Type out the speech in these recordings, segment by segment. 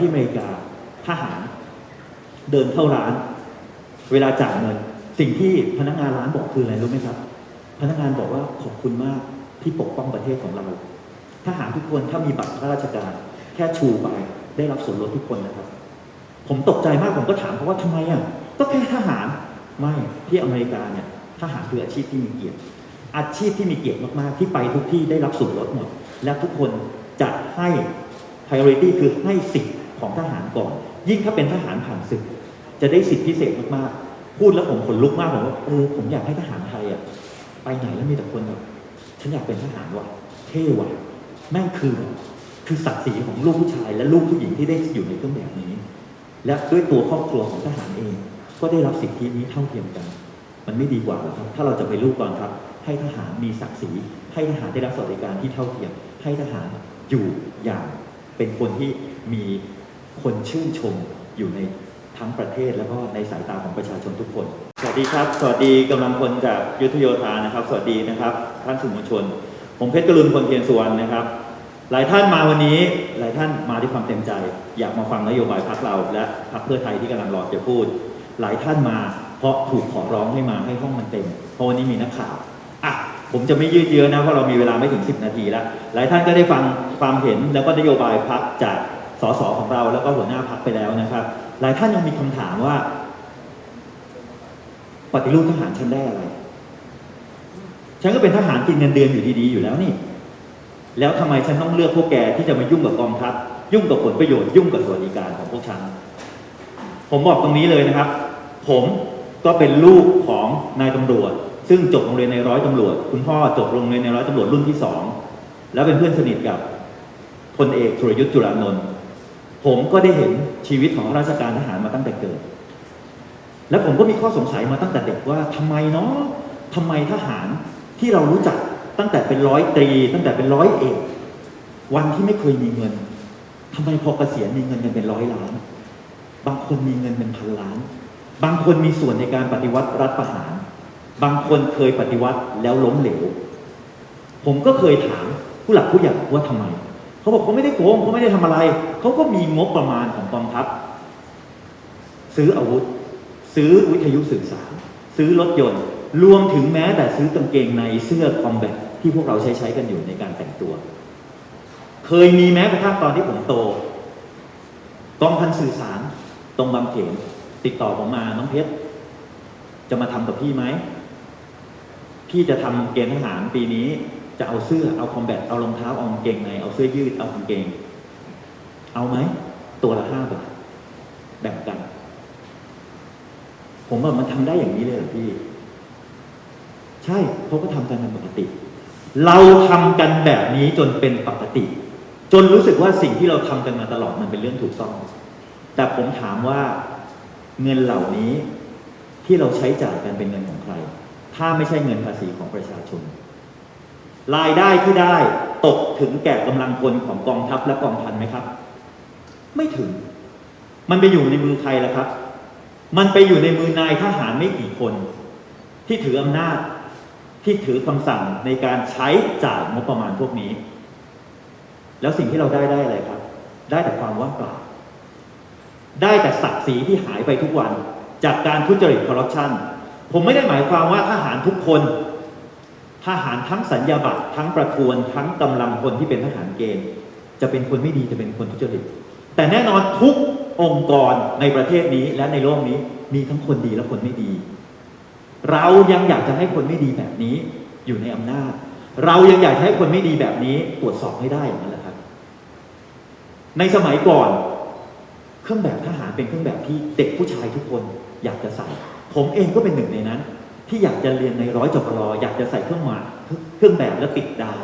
ที่อเมริกาทหารเดินเข้าร้าน เวลาจ่ายเงิน สิ่งที่พนักงานร้านบอกคืออะไรรู้ไหมครับ พนักงานบอกว่าขอบคุณมากที่ปกป้องประเทศของเราทหารทุกคนถ้ามีบัตรข้าราชการ แค่ชูไปได้รับส่วนลดทุกคนนะครับ ผมตกใจมากผมก็ถามเขาว่าทำไมอะก็แค่ทหารไม่ที่อเมริกาเนี่ยทหารคืออาชีพที่มีเกียรติ อาชีพที่มีเกียรติมากๆ ที่ไปทุกที่ได้รับส่วนลดหมดและทุกคนจะให้ priority คือให้สิทธิ ของทหารก่อน ยิ่งถ้าเป็นทหารผ่านศึก จะได้สิทธิพิเศษมากๆ พูดแล้วผมขนลุกมากผมว่าเออผมอยากให้ทหารไทยอะไปไหนแล้วมีแต่คนแบบฉันอยากเป็นทหารว่ะเท่ว่ะแม่งคือคือศักดิ์ศรีของลูกผู้ชายและลูกผู้หญิงที่ได้อยู่ในเครื่องแบบนี้ และด้วยตัวครอบครัวของทหารเอง ก็ได้รับสิทธินี้เท่าเทียมกัน มันไม่ดีกว่าหรอครับ ถ้าเราจะไปรูปก่องครับ ให้ทหารมีศักดิ์ศรีให้ทหารได้รับสวัสดิการที่เท่าเทียม ให้ทหารอยู่อย่างเป็นคนที่มี คนชื่นชมอยู่ในทั้งประเทศแล้วก็ในสายตาของประชาชนทุกคน สวัสดีครับ สวัสดีกำลังพลจากยุทธโยธานะครับ สวัสดีนะครับ ท่านสื่อมวลชน ผมเพชรกรุณพลเทียนสุวรรณนะครับ หลายท่านมาวันนี้หลายท่านมาด้วยความเต็มใจ อยากมาฟังนโยบายพรรคเรา และพรรคเพื่อไทยที่กำลังรอจะพูด หลายท่านมาเพราะถูกขอร้องให้มาให้ห้องมันเต็ม เพราะวันนี้มีนักข่าวอะผมจะไม่ยืดเยื้อนะเพราะเรามีเวลาไม่ถึง 10 นาทีแล้วหลายท่านก็ได้ฟังความเห็นแล้วก็นโยบายพรรคจาก สสของเราแล้วก็หัวหน้าพรรคไปแล้วนะครับ หลายท่านยังมีคำถามว่า ปฏิรูปทหารฉันได้อะไร ฉันก็เป็นทหารกินเงินเดือนอยู่ดีๆอยู่แล้วนี่ แล้วทำไมฉันต้องเลือกพวกแกที่จะมายุ่งกับกองทัพยุ่งกับผลประโยชน์ยุ่งกับสวัสดิการของพวกฉัน ผมบอกตรงนี้เลยนะครับ ผมก็เป็นลูกของนายตำรวจ ซึ่งจบโรงเรียนในร้อยตำรวจ คุณพ่อจบโรงเรียนในร้อยตำรวจรุ่นที่สองแล้วเป็นเพื่อนสนิทกับพลเอกสุรยุทธ์จุลานนท์ ผมก็ได้เห็นชีวิตของราชการทหารมาตั้งแต่เกิด และผมก็มีข้อสงสัยมาตั้งแต่เด็กว่าทำไมเนาะทำไมทหารที่เรารู้จักตั้งแต่เป็นร้อยตรี ตั้งแต่เป็นร้อยเอกวันที่ไม่เคยมีเงินทำไมพอเกษียณมีเงินกันเป็นร้อยล้าน บางคนมีเงินเป็นพันล้าน บางคนมีส่วนในการปฏิวัติรัฐประหาร บางคนเคยปฏิวัติแล้วล้มเหลว ผมก็เคยถามผู้หลักผู้ใหญ่ว่าทำไม เขาบอกเขาไม่ได้โกงเขาไม่ได้ทำอะไร เขาก็มีงบประมาณของกองทัพ ซื้ออาวุธ ซื้อวิทยุสื่อสาร ซื้อรถยนต์ รวมถึงแม้แต่ซื้อกางเกงในเสื้อคอมแบทที่พวกเราใช้ใช้กันอยู่ในการแต่งตัว เคยมีแม้กระทั่งตอนที่ผมโตกองพันสื่อสารตรงบางเขนติดต่อผมมาน้องเพชรจะมาทำกับพี่ไหมพี่จะทำเกณฑ์ทหารปีนี้ จะเอาเสื้อเอาคอมแบทเอารองเท้าเอากางเกงในเอาเสื้อยืดเอากางเกง เอาไหมตัวละห้าบาทแบ่งกัน ผมว่ามันทำได้อย่างนี้เลยเหรอพี่ ใช่เขาก็ทำกันเป็นปกติ เราทำกันแบบนี้จนเป็นปกติ จนรู้สึกว่าสิ่งที่เราทำกันมาตลอดมันเป็นเรื่องถูกต้อง แต่ผมถามว่าเงินเหล่านี้ที่เราใช้จ่ายกันเป็นเงินของใคร ถ้าไม่ใช่เงินภาษีของประชาชน รายได้ที่ได้ตกถึงแก่กำลังพลของกองทัพและกองพันไหมครับ ไม่ถึง มันไปอยู่ในมือใครล่ะครับ มันไปอยู่ในมือนายทหารไม่กี่คน ที่ถืออำนาจที่ถือคำสั่งในการใช้จ่ายงบประมาณพวกนี้ แล้วสิ่งที่เราได้ได้อะไรครับ ได้แต่ความว่างเปล่า ได้แต่ศักดิ์ศรีที่หายไปทุกวันจากการทุจริตคอร์รัปชันผมไม่ได้หมายความว่าทหารทุกคน ทหารทั้งสัญญาบัตรทั้งประทวนทั้งกำลังพลที่เป็นทหารเกณฑ์ จะเป็นคนไม่ดีจะเป็นคนทุจริต แต่แน่นอนทุกองค์กรในประเทศนี้และในโลกนี้มีทั้งคนดีและคนไม่ดี เรายังอยากจะให้คนไม่ดีแบบนี้อยู่ในอำนาจ เรายังอยากให้คนไม่ดีแบบนี้ตรวจสอบให้ได้อย่างนั้นแหละครับ ในสมัยก่อน เครื่องแบบทหารเป็นเครื่องแบบที่เด็กผู้ชายทุกคนอยากจะใส่ ผมเองก็เป็นหนึ่งในนั้น ที่อยากจะเรียนในร้อยจบรออยากจะใส่เครื่องหมายเครื่องแบบแล้วติดดาว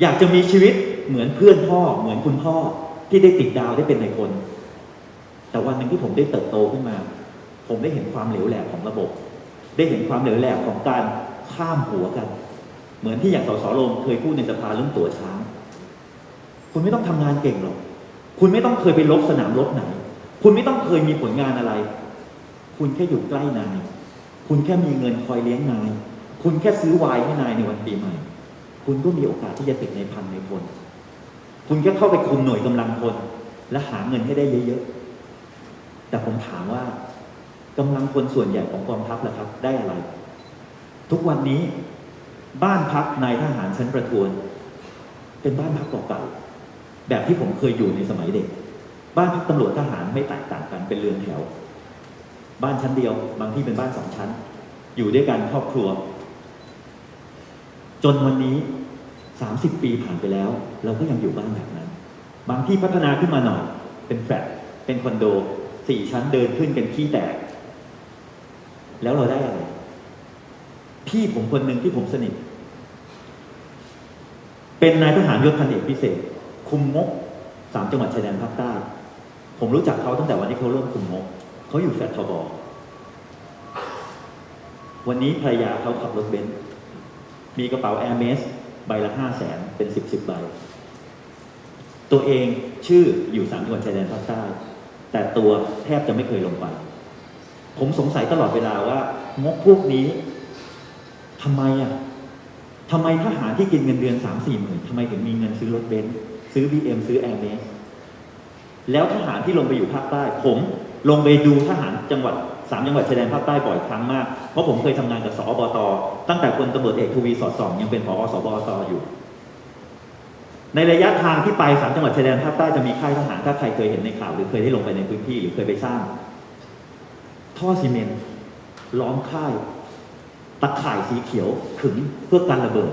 อยากจะมีชีวิตเหมือนเพื่อนพ่อเหมือนคุณพ่อที่ได้ติดดาวได้เป็นในคน แต่วันหนึ่งที่ผมได้เติบโตขึ้นมา ผมได้เห็นความเหลวแหลกของระบบ ได้เห็นความเหลวแหลกของการข้ามหัวกัน เหมือนที่อย่างสสโลมเคยพูดในสภาเรื่องตัวช้าง คุณไม่ต้องทำงานเก่งหรอกคุณไม่ต้องเคยไปลบสนามรบไหน คุณไม่ต้องเคยมีผลงานอะไร คุณแค่อยู่ใกล้นาย คุณแค่มีเงินคอยเลี้ยงนาย คุณแค่ซื้อไวน์ให้นายในวันปีใหม่ คุณก็มีโอกาสที่จะติดในพันในพลคุณแค่เข้าไปคุมหน่วยกำลังพลและหาเงินให้ได้เยอะๆ แต่ผมถามว่ากำลังคนส่วนใหญ่ของกองทัพล่ะครับ ได้อะไร ทุกวันนี้ บ้านพักนายทหารชั้นประทวน เป็นบ้านพักเก่าๆแบบที่ผมเคยอยู่ในสมัยเด็ก บ้านพักตำรวจทหารไม่แตกต่างกันเป็นเรือนแถว บ้านชั้นเดียว บางที่เป็นบ้านสองชั้น อยู่ด้วยกันครอบครัว จนวันนี้สามสิบปีผ่านไปแล้ว เราก็ยังอยู่บ้านแบบนั้น บางที่พัฒนาขึ้นมาหน่อย เป็นแฟลตเป็นคอนโดสี่ชั้นเดินขึ้นกันขี้แตก แล้วเราได้อะไรพี่ผมคนหนึ่งที่ผมสนิท เป็นนายทหารยศพันเอกพิเศษ คุมงกสามจังหวัดชายแดนภาคใต้ ผมรู้จักเขาตั้งแต่วันที่เขาเริ่มคุมงก เขาอยู่แฟลตทบวันนี้ภรรยาเขาขับรถเบนซ์มีกระเป๋าแอร์เมสใบละห้าแสนเป็นสิบสิบใบ ตัวเองชื่ออยู่สามจังหวัดชายแดนภาคใต้แต่ตัวแทบจะไม่เคยลงไป ผมสงสัยตลอดเวลาว่างบพวกนี้ทำไมอะทำไมทหารที่กินเงินเดือนสามสี่หมื่นทำไมถึงมีเงินซื้อรถเบนซ์ซื้อบีเอ็มซื้อแอร์เมสแล้วทหารที่ลงไปอยู่ภาคใต้ผม ลงไปดูทหารจังหวัดสามจังหวัดชายแดนภาคใต้บ่อยครั้งมาก เพราะผมเคยทำงานกับสอบต ตั้งแต่พลตำรวจเอกทวีสอดส่อง ยังเป็นผอสบตอยู่ ในระยะทางที่ไปสามจังหวัดชายแดนภาคใต้จะมีค่ายทหารถ้าใครเคยเห็นในข่าวหรือเคยได้ลงไปในพื้นที่หรือเคยไปสร้าง ท่อซีเมนต์ล้อมค่ายตะข่ายสีเขียวขึงเพื่อกันระเบิด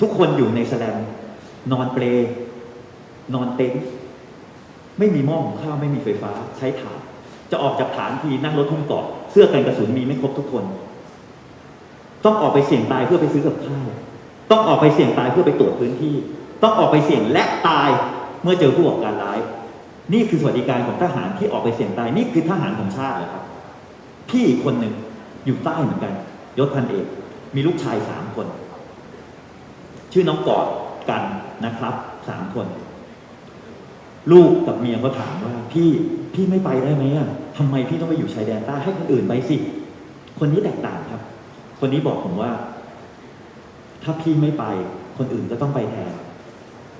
ทุกคนอยู่ในแสลมนอนเปลนอนเต็นท์ไม่มีหม้อหุงข้าวไม่มีไฟฟ้าใช้ถ่าน จะออกจากฐานทีนั่งรถทุ่งเกาะเสื้อกันกระสุนมีไม่ครบทุกคน ต้องออกไปเสี่ยงตายเพื่อไปซื้อกับข้าวต้องออกไปเสี่ยงตายเพื่อไปตรวจพื้นที่ ต้องออกไปเสี่ยงและตายเมื่อเจอผู้ก่อการร้าย นี่คือสวัสดิการของทหารที่ออกไปเสี่ยงตายนี่คือทหารของชาติเหรอครับ พี่อีกคนหนึ่งอยู่ใต้เหมือนกันยศพันเอกมีลูกชายสามคน ชื่อน้องกอดกันนะครับสามคน ลูกกับเมียก็ถามว่า พี่พี่ไม่ไปได้ไหมอะทำไมพี่ต้องไปอยู่ชายแดนใต้ให้คนอื่นไปสิ คนนี้แตกต่างครับ คนนี้บอกผมว่า ถ้าพี่ไม่ไป คนอื่นก็ต้องไปแทน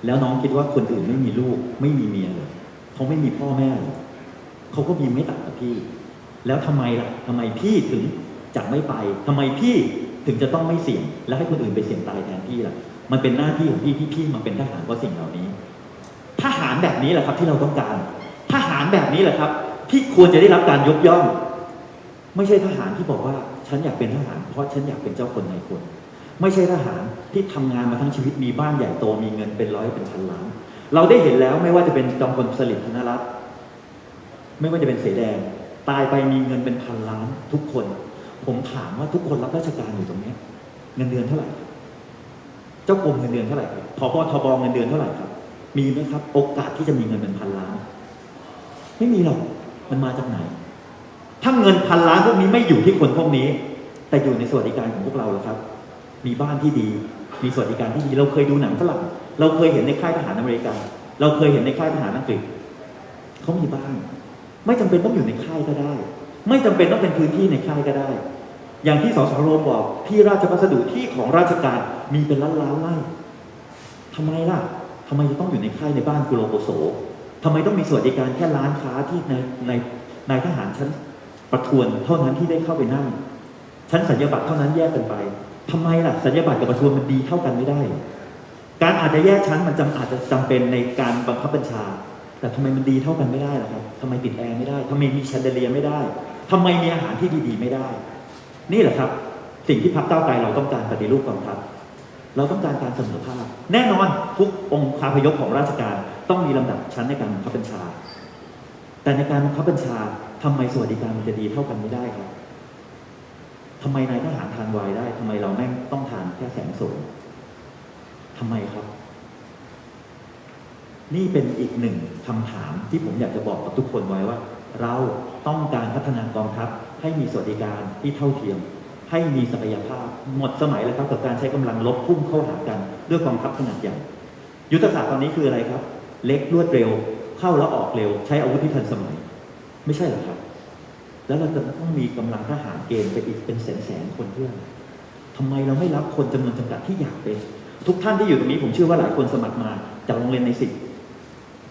แล้วน้องคิดว่าคนอื่นไม่มีลูก ไม่มีเมียเลยเขาไม่มีพ่อแม่เลยเขาก็มีไม่ต่างกับพี่ แล้วทำไมล่ะทำไมพี่ถึงจะไม่ไปทำไมพี่ถึงจะต้องไม่เสี่ยง แล้วให้คนอื่นไปเสี่ยงตายแทนพี่ล่ะ มันเป็นหน้าที่ของพี่ที่พี่มาเป็นทหารเพราะสิ่งเหล่านี้ ทหารแบบนี้แหละครับที่เราต้องการ ทหารแบบนี้แหละครับ ที่ควรจะได้รับการยกย่อง ไม่ใช่ทหารที่บอกว่าฉันอยากเป็นทหาร เพราะฉันอยากเป็นเจ้าคนนายคน ไม่ใช่ทหารที่ทำงานมาทั้งชีวิตมีบ้านใหญ่โตมีเงินเป็นร้อยเป็นพันล้าน เราได้เห็นแล้วไม่ว่าจะเป็นจอมพลสฤษดิ์ธนรัตน์ไม่ว่าจะเป็นเสแดง ตายไปมีเงินเป็นพันล้าน ทุกคน ผมถามว่าทุกคนรับราชการอยู่ตรงนี้เงินเดือนเท่าไหร่ เจ้ากรมเงินเดือนเท่าไหร่ครับพบทบเงินเดือนเท่าไหร่ครับ มีไหมครับ โอกาสที่จะมีเงินเป็นพันล้าน ไม่มีหรอก มันมาจากไหน ถ้าเงินพันล้านพวกนี้ไม่อยู่ที่คนพวกนี้ แต่อยู่ในสวัสดิการของพวกเราแล้วครับ มีบ้านที่ดี มีสวัสดิการที่ดี เราเคยดูหนังฝรั่ง เราเคยเห็นในค่ายทหารอเมริกันเราเคยเห็นในค่ายทหารอังกฤษเขามีบ้าน ไม่จำเป็นต้องอยู่ในค่ายก็ได้ ไม่จำเป็นต้องเป็นพื้นที่ในค่ายก็ได้ อย่างที่สสโรมบอกที่ราชพัสดุที่ของราชการมีเป็นล้านล้านไร่ทำไมล่ะ ทำไมจะต้องอยู่ในค่ายในบ้านกุโลโกโสทำไมต้องมีสวัสดิการแค่ร้านค้าที่ในในในทหารชั้นประทวนเท่านั้นที่ได้เข้าไปนั่ง ชั้นสัญญาบัตรเท่านั้นแยกกันไปทำไมล่ะสัญญาบัตรกับประทวนมันดีเท่ากันไม่ได้ การอาจจะแยกชั้นมันจำอาจจะจำเป็นในการบังคับบัญชา แต่ทำไมมันดีเท่ากันไม่ได้ล่ะครับทำไมติดแอร์ไม่ได้ทำไมมีแชนเดเลียไม่ได้ทำไมมีอาหารที่ดีๆไม่ได้ นี่แหละครับ สิ่งที่พรรคก้าไกลเราต้องการปฏิรูปกองทัพ เราต้องการการเสมอภาค แน่นอนทุกองค์คาพยพของราชการต้องมีลำดับชั้นในการบังคับบัญชา แต่ในการบังคับบัญชาทำไมสวัสดิการมันจะดีเท่ากันไม่ได้ครับทำไมนายทหารทานวน์ได้ทำไมเราแม่งต้องทานแค่แสงสูงทำไมครับ นี่เป็นอีกหนึ่งคำถามที่ผมอยากจะบอกกับทุกคนไว้ว่า เราต้องการพัฒนากองทัพให้มีสวัสดิการที่เท่าเทียม ให้มีศักยภาพ หมดสมัยแล้วครับกับการใช้กำลังลบพุ่งเข้าหากัน ด้วยกองทัพขนาดใหญ่ยุทธศาสตร์ตอนนี้คืออะไรครับ เล็กรวดเร็ว เข้าแล้วออกเร็ว ใช้อาวุธที่ทันสมัย ไม่ใช่หรอครับ แล้วเราจะต้องมีกำลังทหารเกณฑ์ไปอีกเป็นแสนแสนคนเพื่ออะไรทำไมเราไม่รับคนจำนวนจำกัดที่อยากเป็น ทุกท่านที่อยู่ตรงนี้ผมเชื่อว่าหลายคนสมัครมาจากโรงเรียนในสิบ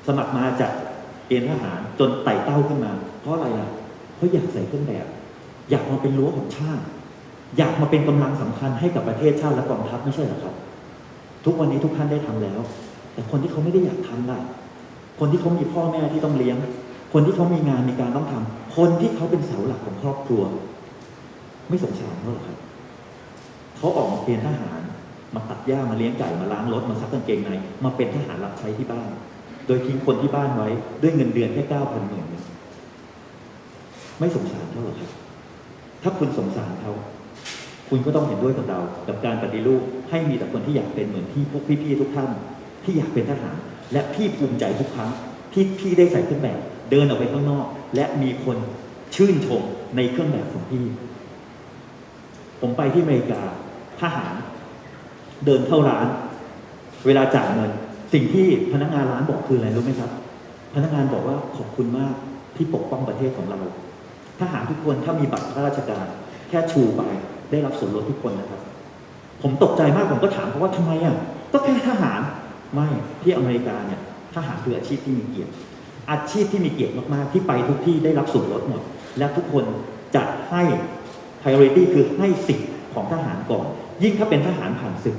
สมัครมาจากเกณฑ์ทหารจนไต่เต้าขึ้นมา เพราะอะไรอะเพราะอยากใส่เครื่องแบบ อยากมาเป็นรั้วของชาติ อยากมาเป็นกำลังสำคัญให้กับประเทศชาติและกองทัพไม่ใช่เหรอครับ ทุกวันนี้ทุกท่านได้ทำแล้ว แต่คนที่เขาไม่ได้อยากทำล่ะคนที่เขามีพ่อแม่ที่ต้องเลี้ยง คนที่เขามีงานมีการต้องทำคนที่เขาเป็นเสาหลักของครอบครัว ไม่สงสารเขาหรอกครับเขาออกมาเกณฑ์ทหารมาตัดหญ้ามาเลี้ยงไก่มาล้างรถมาซักกางเกงในมาเป็นทหารรับใช้ที่บ้าน โดยทิ้งคนที่บ้านไว้ด้วยเงินเดือนแค่เก้าพันหมื่นไม่สงสารเขาหรอกครับ ถ้าคุณสงสารเขา คุณก็ต้องเห็นด้วยกับเรา กับการปฏิรูปให้มีแต่คนที่อยากเป็นเหมือนที่พวกพี่ๆทุกท่านที่อยากเป็นทหาร และพี่ภูมิใจทุกครั้งที่พี่ได้ใส่เครื่องแบบเดินออกไปข้างนอก และมีคนชื่นชมในเครื่องแบบของพี่ ผมไปที่อเมริกาทหาร เดินเข้าร้าน เวลาจ่ายเงิน สิ่งที่พนักงานร้านบอกคืออะไรรู้ไหมครับ พนักงานบอกว่าขอบคุณมากที่ปกป้องประเทศของเราทหารทุกคนถ้ามีบัตรข้าราชการ แค่ชูไป ได้รับส่วนลดทุกคนนะครับ ผมตกใจมากผมก็ถามเขาว่าทำไมอะก็แค่ทหารไม่ที่อเมริกาเนี่ยทหารคืออาชีพที่มีเกียรติ อาชีพที่มีเกียรติมากๆ ที่ไปทุกที่ได้รับส่วนลดหมดและทุกคนจะให้ priority คือให้สิทธิ์ของทหารก่อน ยิ่งถ้าเป็นทหารผ่านศึก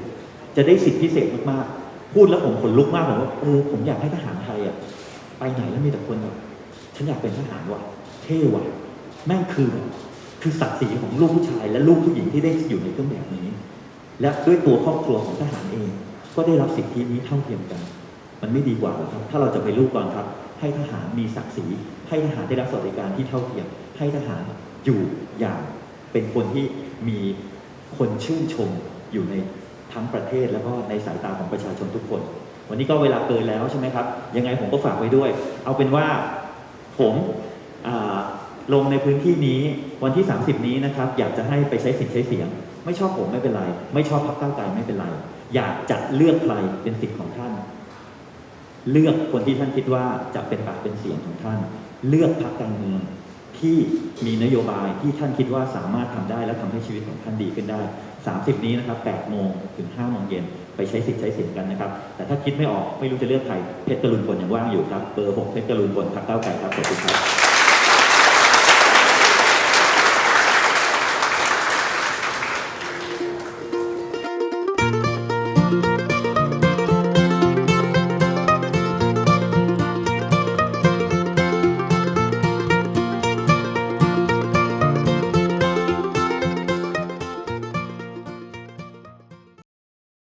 จะได้สิทธิพิเศษมากๆ พูดแล้วผมขนลุกมากผมว่าเออผมอยากให้ทหารไทยอะไปไหนแล้วมีแต่คนแบบฉันอยากเป็นทหารว่ะเท่ว่ะแม่งคือ คือศักดิ์ศรีของลูกผู้ชาย และลูกผู้หญิงที่ได้อยู่ในเครื่องแบบนี้ และด้วยตัวครอบครัวของทหารเอง ก็ได้รับสิทธินี้เท่าเทียมกัน มันไม่ดีกว่าหรอครับ ถ้าเราจะไปรูปกองทัพให้ทหารมีศักดิ์ศรีให้ทหารได้รับสวัสดิการที่เท่าเทียม ให้ทหารอยู่อย่างเป็นคนที่มีคนชื่นชมอยู่ในทั้งประเทศแล้วก็ในสายตาของประชาชนทุกคน วันนี้ก็เวลาเกินแล้วใช่ไหมครับ ยังไงผมก็ฝากไว้ด้วย เอาเป็นว่าผมอ่า ลงในพื้นที่นี้วันที่ 30 นี้นะครับ อยากจะให้ไปใช้สิทธิ์ใช้เสียง ไม่ชอบผมไม่เป็นไร ไม่ชอบพรรคก้าวไกลไม่เป็นไร อยากจะเลือกใครเป็นสิทธิ์ของท่าน เลือกคนที่ท่านคิดว่าจะเป็นปากเป็นเสียงของท่าน เลือกพรรคการเมืองที่มีนโยบายที่ท่านคิดว่าสามารถทำได้และทำให้ชีวิตของท่านดีขึ้นได้ 30 นี้นะครับ8โมงถึง5โมงเย็นไปใช้สิทธิ์ใช้เสียงกันนะครับ แต่ถ้าคิดไม่ออกไม่รู้จะเลือกใครเพชรกรุณพลยังว่างอยู่ครับ เบอร์ 6 เพชรกรุณพลพรรคก้าวไกลครับขอบคุณครับ